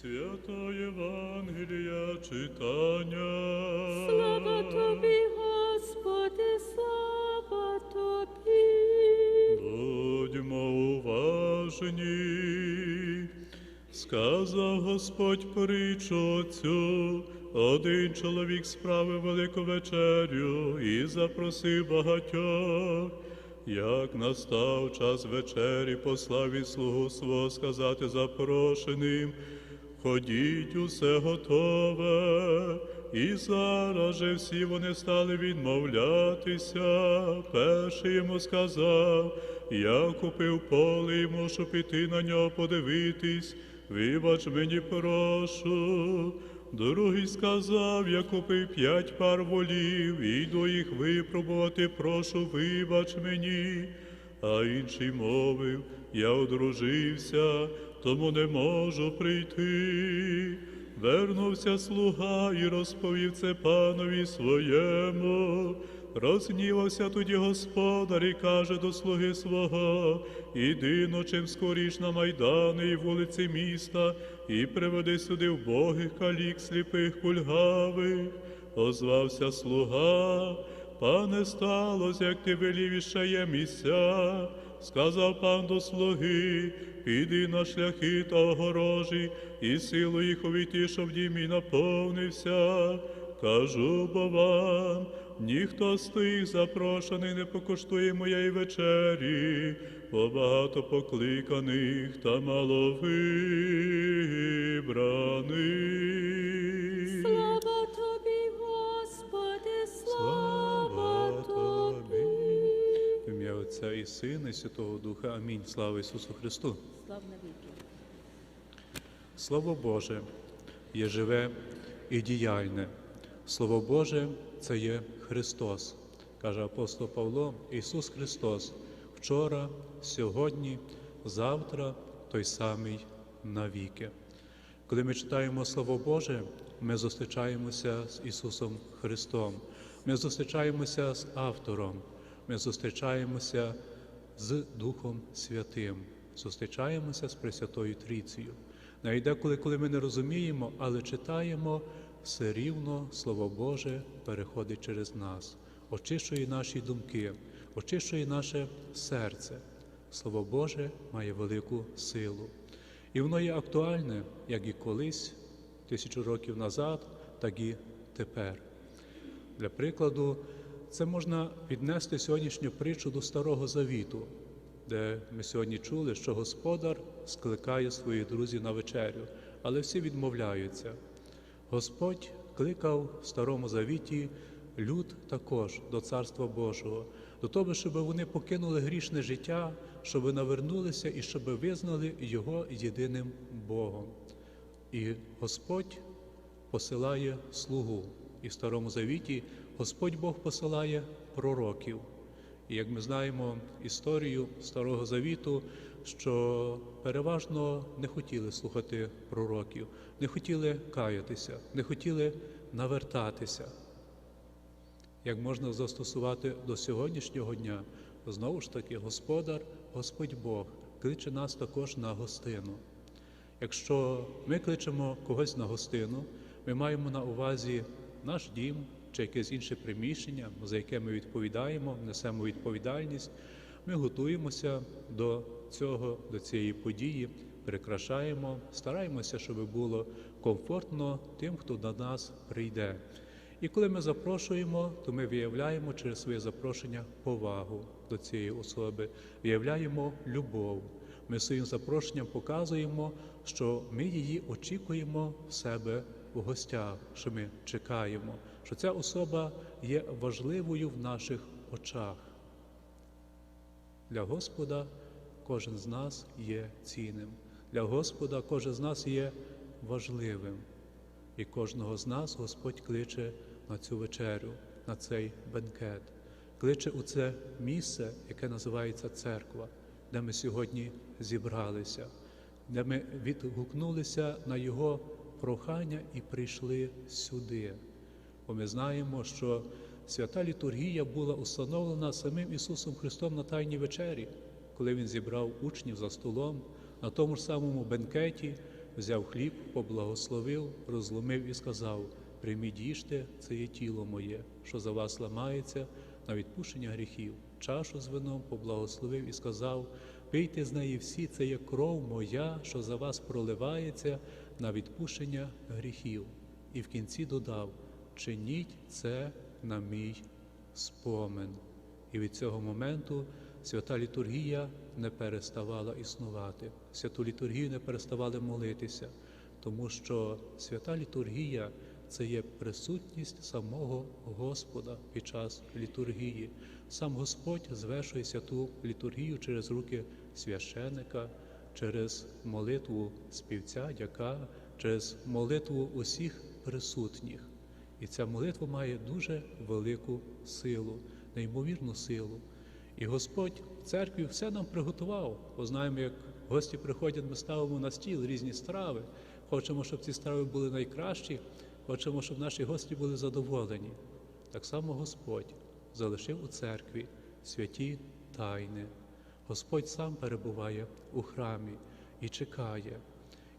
Свято Євангелія читання. Слава тобі, Господи, слава тобі. Будьмо уважні. Сказав Господь притчу цю, один чоловік справив велику вечерю і запросив багатьох. Як настав час вечері, послав він слугу свого сказати запрошеним, ходіть, усе готове. І зараз же всі вони стали відмовлятися. Перший йому сказав, я купив поле і мушу піти на нього подивитись. Вибач мені, прошу. Другий сказав, я купив п'ять пар волів, і йду їх випробувати, прошу, вибач мені. А інший мовив, я одружився, тому не можу прийти. Вернувся слуга і розповів це панові своєму. Розгнівався тоді господар і каже до слуги свого, іди но чим скоріш на майдани і вулиці міста, і приведи сюди вбогих калік, сліпих, кульгавих. Озвався слуга, пане сталося, як ти велів є місця. Сказав пан до слуги, піди на шляхи та огорожі, і силу їх увійти, щоб дім мій наповнився. Кажу бо вам, ніхто з тих запрошений не покуштує моєї вечері, бо багато покликаних та мало вибраних. І Сина, і Святого Духа. Амінь. Слава Ісусу Христу. Слава навіки. Слово Боже є живе і діяльне. Слово Боже це є Христос, каже апостол Павло, Ісус Христос, вчора, сьогодні, завтра той самий навіки. Коли ми читаємо Слово Боже, ми зустрічаємося з Ісусом Христом, ми зустрічаємося з автором, ми зустрічаємося з Духом Святим, зустрічаємося з Пресвятою Трійцею. Навіть деколи, коли ми не розуміємо, але читаємо, все рівно Слово Боже переходить через нас, очищує наші думки, очищує наше серце. Слово Боже має велику силу. І воно є актуальне, як і колись, тисячу років назад, так і тепер. Для прикладу, це можна піднести сьогоднішню притчу до Старого Завіту, де ми сьогодні чули, що Господар скликає своїх друзів на вечерю, але всі відмовляються. Господь кликав в Старому Завіті люд також до Царства Божого, до того, щоб вони покинули грішне життя, щоб навернулися і щоб визнали Його єдиним Богом. І Господь посилає слугу. І в Старому Завіті Господь Бог посилає пророків. І як ми знаємо історію Старого Завіту, що переважно не хотіли слухати пророків, не хотіли каятися, не хотіли навертатися. Як можна застосувати до сьогоднішнього дня, знову ж таки, Господар, Господь Бог кличе нас також на гостину. Якщо ми кличемо когось на гостину, ми маємо на увазі наш дім чи якесь інше приміщення, за яке ми відповідаємо, несемо відповідальність. Ми готуємося до цього, до цієї події, прикрашаємо, стараємося, щоб було комфортно тим, хто до нас прийде. І коли ми запрошуємо, то ми виявляємо через своє запрошення повагу до цієї особи, виявляємо любов. Ми своїм запрошенням показуємо, що ми її очікуємо в себе у гостях, що ми чекаємо, що ця особа є важливою в наших очах. Для Господа кожен з нас є цінним. Для Господа кожен з нас є важливим. І кожного з нас Господь кличе на цю вечерю, на цей бенкет, кличе у це місце, яке називається церква, де ми сьогодні зібралися, де ми відгукнулися на Його прохання і прийшли сюди. Бо ми знаємо, що свята літургія була установлена самим Ісусом Христом на Тайній вечері, коли Він зібрав учнів за столом на тому ж самому бенкеті, взяв хліб, поблагословив, розломив і сказав: Прийміть їжте, це є тіло моє, що за вас ламається на відпущення гріхів. Чашу з вином поблагословив і сказав: Пийте з неї всі, це є кров моя, що за вас проливається на відпущення гріхів. І в кінці додав: Чиніть це на мій спомин. І від цього моменту свята літургія не переставала існувати. Святу літургію не переставали молитися, тому що свята літургія це є присутність самого Господа під час літургії. Сам Господь звершує святу літургію через руки священика, через молитву співця, дяка, через молитву усіх присутніх. І ця молитва має дуже велику силу, неймовірну силу. І Господь в церкві все нам приготував. Бо знаємо, як гості приходять, ми ставимо на стіл різні страви. Хочемо, щоб ці страви були найкращі, хочемо, щоб наші гості були задоволені. Так само Господь залишив у церкві святі тайни. Господь сам перебуває у храмі і чекає,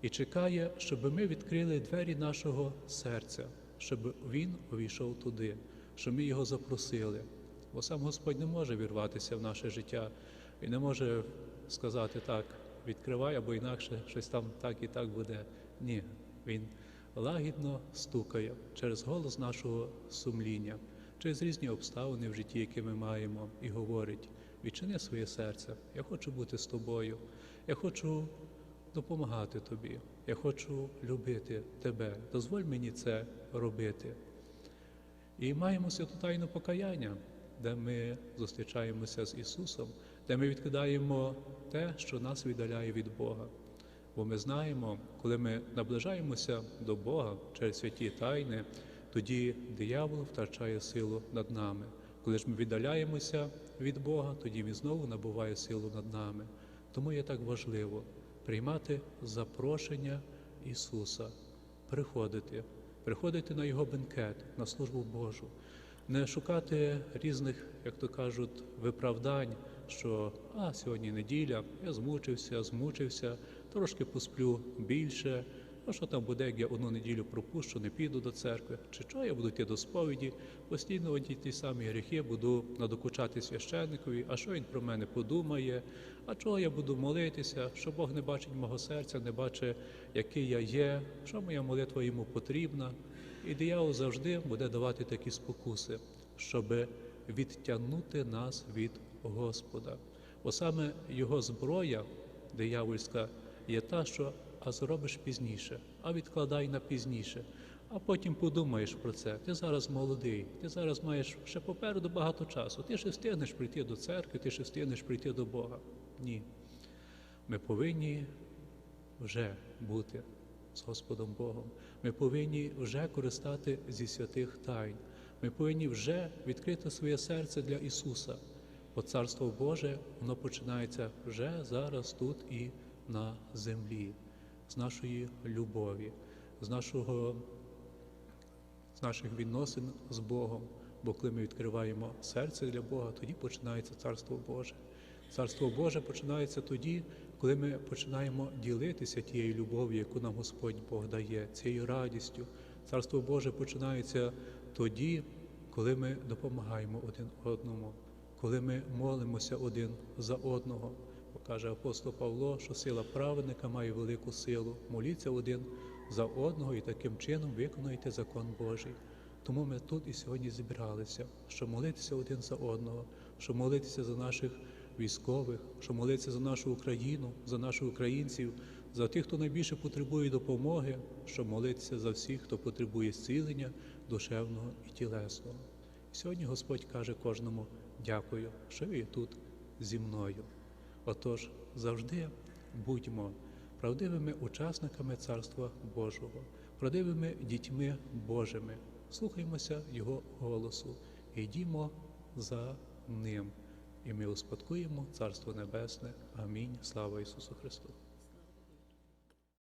і чекає, щоб ми відкрили двері нашого серця, щоб Він увійшов туди, щоб ми його запросили. Бо сам Господь не може вірватися в наше життя і не може сказати так, відкривай або інакше щось там так і так буде. Ні, Він лагідно стукає через голос нашого сумління, через різні обставини в житті, які ми маємо, і говорить: відчини своє серце, я хочу бути з тобою, я хочу допомагати тобі, я хочу любити тебе. Дозволь мені це робити. І маємо святу тайну покаяння, де ми зустрічаємося з Ісусом, де ми відкидаємо те, що нас віддаляє від Бога. Бо ми знаємо, коли ми наближаємося до Бога через святі тайни, тоді диявол втрачає силу над нами. Коли ж ми віддаляємося від Бога, тоді він знову набуває силу над нами. Тому є так важливо приймати запрошення Ісуса, приходити, приходити на Його бенкет, на службу Божу, не шукати різних, як то кажуть, виправдань, що а сьогодні неділя, я змучився, змучився, трошки посплю більше. А що там буде, як я одну неділю пропущу, не піду до церкви, чи що я буду йти до сповіді, постійно одні ті самі гріхи буду надокучати священникові, а що він про мене подумає, а чого я буду молитися, що Бог не бачить мого серця, не бачить, який я є, що моя молитва йому потрібна. І диявол завжди буде давати такі спокуси, щоб відтягнути нас від Господа. Бо саме його зброя диявольська є та, що а зробиш пізніше, а відкладай на пізніше. А потім подумаєш про це. Ти зараз молодий, ти зараз маєш ще попереду багато часу. Ти ще встигнеш прийти до церкви, ти ще встигнеш прийти до Бога. Ні. Ми повинні вже бути з Господом Богом. Ми повинні вже користати зі святих тайн. Ми повинні вже відкрити своє серце для Ісуса. Бо Царство Боже, воно починається вже зараз, тут і на землі, з нашої любові, з нашого з наших відносин з Богом. Бо коли ми відкриваємо серце для Бога, тоді починається Царство Боже. Царство Боже починається тоді, коли ми починаємо ділитися тією любов'ю, яку нам Господь Бог дає, цією радістю. Царство Боже починається тоді, коли ми допомагаємо один одному, коли ми молимося один за одного. Каже апостол Павло, що сила праведника має велику силу. Моліться один за одного і таким чином виконуєте закон Божий. Тому ми тут і сьогодні зібралися, щоб молитися один за одного, щоб молитися за наших військових, щоб молитися за нашу Україну, за наших українців, за тих, хто найбільше потребує допомоги, щоб молитися за всіх, хто потребує зцілення душевного і тілесного. Сьогодні Господь каже кожному дякую, що ви тут зі мною. Отож, завжди будьмо правдивими учасниками Царства Божого, правдивими дітьми Божими. Слухаймося Його голосу йдімо за Ним. І ми успадкуємо Царство Небесне. Амінь. Слава Ісусу Христу!